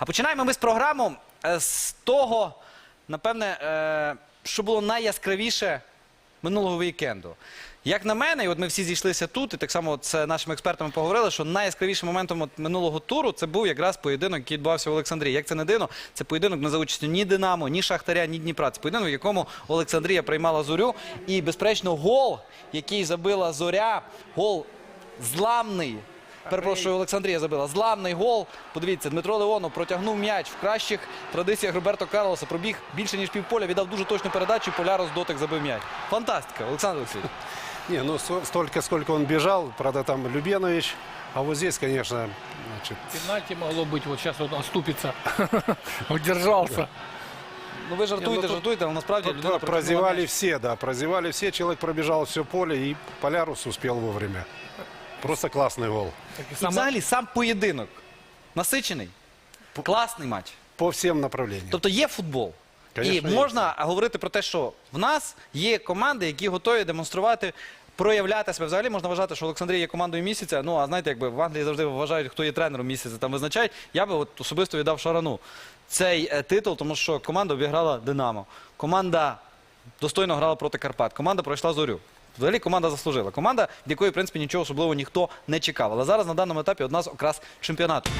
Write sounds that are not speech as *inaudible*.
А починаємо ми з програму е, з того, напевне, е, що було найяскравіше минулого вікенду. Як на мене, і от ми всі зійшлися тут, і так само з нашими експертами поговорили, що найяскравішим моментом от минулого туру це був якраз поєдинок, який відбувався в Олександрії. Як це не дивно, це поєдинок не за участю ні Динамо, ні Шахтаря, ні Дніпра. Це поєдинок, в якому Олександрія приймала зорю. І, безперечно, гол, який забила зоря, гол зламний. Перепрошую, Олександрія забила. Зламний гол. Подивіться, Дмитро Леонов протягнув м'яч в кращих традиціях Роберто Карлоса. Пробіг більше ніж півполя, віддав дуже точну передачу. і Полярос дотик забив м'яч. Фантастика, Олександр Олексійович. *laughs* Не, ну столько, сколько он бежал, правда, там Любенович. А вот здесь, конечно, значит, Пенальти могло быть, вот сейчас вот он ступится, удержался. *laughs* Ну ви жартуєте, ну, тут жартуєте, але насправді людина прозевали все, да, прозевали все. Человек пробежал все поле, и Полярус успел вовремя. Просто классный гол. І взагалі сам поєдинок насичений, класний матч. По всем направлениям. Тобто є футбол. Конечно, і є. можна говорити про те, що в нас є команди, які готові демонструвати, проявляти себе. Взагалі можна вважати, що Олександрія є командою місяця. Ну а знаєте, якби в Англії завжди вважають, хто є тренером місяця, там визначають. Я би от особисто віддав Шарану цей е, титул, тому що команда обіграла Динамо. Команда достойно грала проти Карпат. Команда пройшла зорю. Взагалі команда заслужила. Команда, від якої, в принципі, нічого особливого ніхто не чекав. Але зараз на даному етапі одна з окрас чемпіонату.